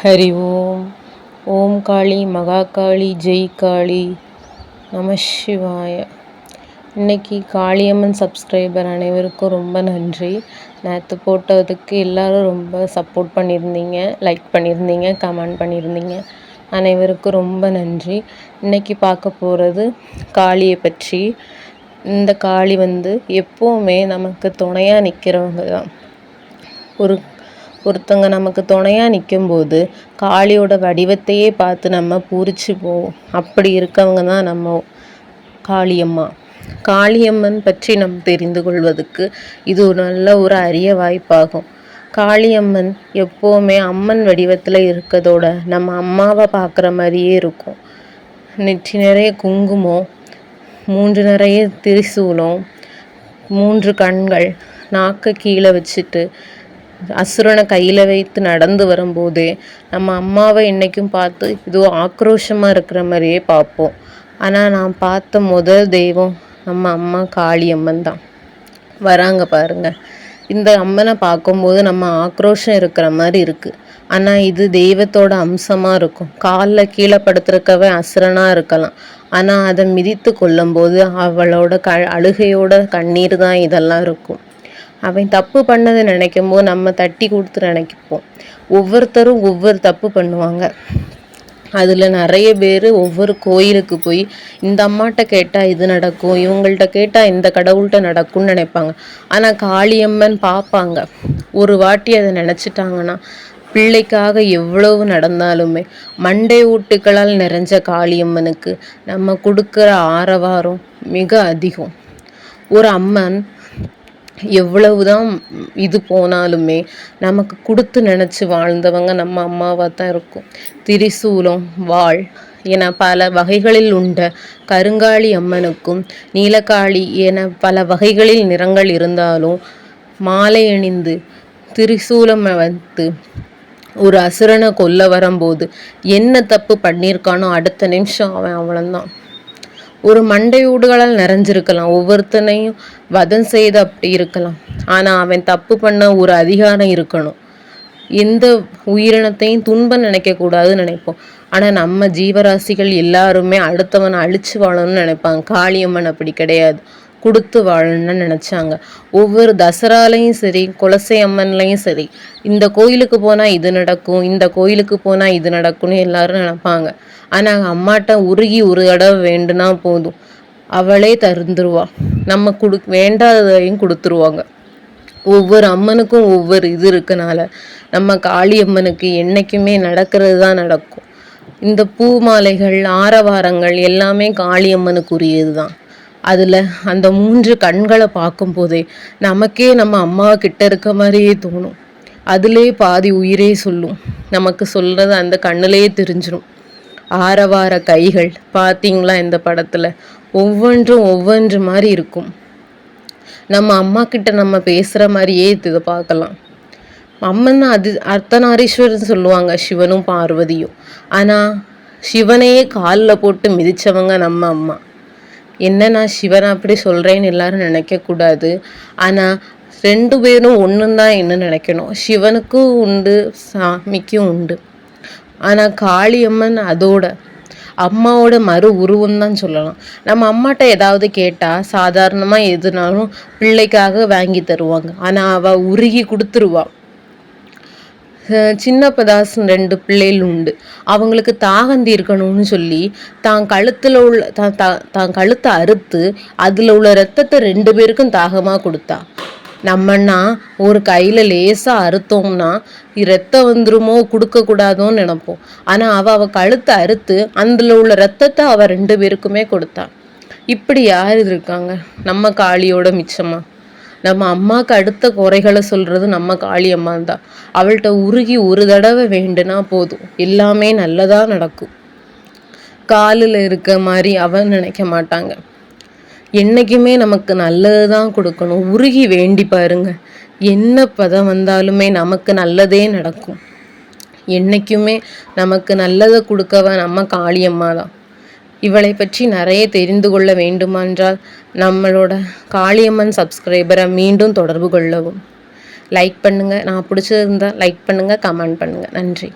ஹரி ஓம் ஓம் காளி மகா காளி ஜெய் காளி நம சிவாய இன்றைக்கி காளியம்மன் சப்ஸ்கிரைபர் அனைவருக்கும் ரொம்ப நன்றி. நேற்று போட்டதுக்கு எல்லோரும் ரொம்ப சப்போர்ட் பண்ணியிருந்தீங்க லைக் பண்ணியிருந்தீங்க கமெண்ட் பண்ணியிருந்தீங்க. அனைவருக்கும் ரொம்ப நன்றி. இன்னைக்கு பார்க்க போகிறது காளியை பற்றி. இந்த காளி வந்து எப்போவுமே நமக்கு துணையாக நிற்கிறவங்க தான் ஒரு ஒருத்தவங்க நமக்கு துணையாக நிற்கும்போது காளியோட வடிவத்தையே பார்த்து நம்ம பூரிச்சு போவோம் அப்படி இருக்கவங்க தான் நம்ம காளியம்மா. காளியம்மன் பற்றி நம் தெரிந்து கொள்வதற்கு இது ஒரு நல்ல ஒரு அரிய வாய்ப்பாகும். காளியம்மன் எப்போவுமே அம்மன் வடிவத்தில் இருக்கிறதோட நம்ம அம்மாவை பார்க்குற மாதிரியே இருக்கும். நெற்றி நிறைய குங்குமம் மூன்று நிறைய திரிசூலம் மூன்று கண்கள் நாக்கை கீழே வச்சுட்டு அசுரனை கையில் வைத்து நடந்து வரும்போதே நம்ம அம்மாவை என்றைக்கும் பார்த்து இதோ ஆக்ரோஷமாக இருக்கிற மாதிரியே பார்ப்போம். ஆனால் நான் பார்த்த முதல் தெய்வம் நம்ம அம்மா காளியம்மன் தான். வராங்க பாருங்க. இந்த அம்மனை பார்க்கும்போது நம்ம ஆக்ரோஷம் இருக்கிற மாதிரி இருக்குது ஆனால் இது தெய்வத்தோட அம்சமாக இருக்கும். காலில் கீழே படுத்துருக்கவே அசுரனாக இருக்கலாம். ஆனால் அதை மிதித்து கொள்ளும்போது அவளோட க அழுகையோட கண்ணீர் தான் இதெல்லாம் இருக்கும். அவன் தப்பு பண்ணதை நினைக்கும் போது நம்ம தட்டி கொடுத்து நினைப்போம். ஒவ்வொருத்தரும் ஒவ்வொரு தப்பு பண்ணுவாங்க. அதில் நிறைய பேர் ஒவ்வொரு கோயிலுக்கு போய் இந்த அம்மாட்ட கேட்டால் இது நடக்கும் இவங்கள்ட்ட கேட்டால் இந்த கடவுள்கிட்ட நடக்கும்னு நினைப்பாங்க. ஆனால் காளியம்மன் பார்ப்பாங்க ஒரு வாட்டி அதை நினச்சிட்டாங்கன்னா பிள்ளைக்காக எவ்வளவு நடந்தாலுமே மண்டை ஓட்டுகளால் நிறைஞ்ச காளியம்மனுக்கு நம்ம கொடுக்குற ஆரவாரம் மிக அதிகம். ஒரு அம்மன் எவ்வளவு தான் இது போனாலுமே நமக்கு கொடுத்து நினச்சி வாழ்ந்தவங்க நம்ம அம்மாவாக தான் இருக்கும். திரிசூலம் வாழ் என பல வகைகளில் உண்ட கருங்காளி அம்மனுக்கும் நீலக்காளி என பல வகைகளில் நிறங்கள் இருந்தாலும் மாலை அணிந்து திரிசூலம் வந்து ஒரு அசுரனை கொல்ல வரும்போது என்ன தப்பு பண்ணியிருக்கானோ அடுத்த நிமிஷம் அவன் அவ்வளோந்தான் ஒரு மண்டையூடுகளால் நிறைஞ்சிருக்கலாம். ஒவ்வொருத்தனையும் வதம் செய்து அப்படி இருக்கலாம். ஆனால் அவன் தப்பு பண்ண ஒரு அதிகாரம் இருக்கணும். எந்த உயிரினத்தையும் துன்பம் நினைக்கக்கூடாதுன்னு நினைப்போம். ஆனால் நம்ம ஜீவராசிகள் எல்லாருமே அடுத்தவனை அழிச்சு வாழணும்னு நினைப்பாங்க. காளியம்மன் அப்படி கிடையாது. கொடுத்து வாழணும்னு நினச்சாங்க. ஒவ்வொரு தசராலையும் சரி குலசை அம்மன்லையும் சரி இந்த கோயிலுக்கு போனால் இது நடக்கும் இந்த கோயிலுக்கு போனால் இது நடக்கும்னு எல்லாரும் நினைப்பாங்க. ஆனால் அம்மாட்ட உருகி ஒரு தடவை வேண்டுனா போதும். அவளே தருந்துருவா. நம்ம கொடு வேண்டாததையும் கொடுத்துருவாங்க. ஒவ்வொரு அம்மனுக்கும் ஒவ்வொரு இது இருக்கனால நம்ம காளி அம்மனுக்கு என்றைக்குமே நடக்கிறது தான் நடக்கும். இந்த பூ மாலைகள் ஆரவாரங்கள் எல்லாமே காளியம்மனுக்குரியது தான் அதில் அந்த மூன்று கண்களை பார்க்கும்போதே நமக்கே நம்ம அம்மா கிட்ட இருக்க மாதிரியே தோணும். அதிலே பாதி உயிரே சொல்லும். நமக்கு சொல்கிறது அந்த கண்ணிலேயே தெரிஞ்சிடும் ஆரவார கைகள் பார்த்தீங்களா இந்த படத்தில்? ஒவ்வொன்றும் ஒவ்வொன்று மாதிரி இருக்கும். நம்ம அம்மா கிட்ட நம்ம பேசுகிற மாதிரியே இதை பார்க்கலாம். அம்மன் அது அர்த்தநாரீஸ்வரர் சொல்லுவாங்க சிவனும் பார்வதியும். ஆனால் சிவனையே காலில் போட்டு மிதித்தவங்க நம்ம அம்மா. என்ன நான் சிவனை அப்படி சொல்கிறேன்னு எல்லாரும் நினைக்கக்கூடாது. ஆனால் ரெண்டு பேரும் ஒன்று தான் என்ன நினைக்கணும். சிவனுக்கும் உண்டு சாமிக்கும் உண்டு. ஆனால் காளியம்மன் அதோட அம்மாவோட மறு உருவம் தான் சொல்லலாம். நம்ம அம்மாட்ட ஏதாவது கேட்டால் சாதாரணமாக எதுனாலும் பிள்ளைக்காக வாங்கி தருவாங்க. ஆனால் அவள் உருகி கொடுத்துருவா. சின்ன பதாசன் ரெண்டு பிள்ளைகள் உண்டு. அவங்களுக்கு தாகந்தி இருக்கணும்னு சொல்லி தான் கழுத்தில் உள்ள தான் தான் கழுத்தை அறுத்து அதில் உள்ள ரத்தத்தை ரெண்டு பேருக்கும் தாகமாக கொடுத்தா. நம்மன்னா ஒரு கையில் லேசாக அறுத்தோம்னா ரத்தம் வந்துருமோ கொடுக்கக்கூடாதோன்னு நினப்போம். ஆனால் அவள் அவள் கழுத்தை அறுத்து அதில் உள்ள ரத்தத்தை அவள் ரெண்டு பேருக்குமே கொடுத்தா. இப்படி யார் இருக்காங்க? நம்ம காளியோட மிச்சமாக நம்ம அம்மாவுக்கு அடுத்த குறைகளை சொல்கிறது நம்ம காளி அம்மா தான் அவள்கிட்ட உருகி ஒரு தடவை வேண்டுனா போதும். எல்லாமே நல்லதாக நடக்கும். காலில் இருக்க மாதிரி அவன் நினைக்க மாட்டாங்க. என்றைக்குமே நமக்கு நல்லது தான் கொடுக்கணும். உருகி வேண்டி பாருங்க. என்ன பதம் வந்தாலுமே நமக்கு நல்லதே நடக்கும். என்றைக்குமே நமக்கு நல்லதை கொடுக்கவ நம்ம காளியம்மா தான் இவளை பற்றி நிறைய தெரிந்து கொள்ள வேண்டுமென்றால் நம்மளோட காளியம்மன் சப்ஸ்கிரைபரை மீண்டும் தொடர்பு கொள்ளவும். லைக் பண்ணுங்கள் நான் பிடிச்சிருந்தால் லைக் பண்ணுங்கள் கமெண்ட் பண்ணுங்கள் நன்றி.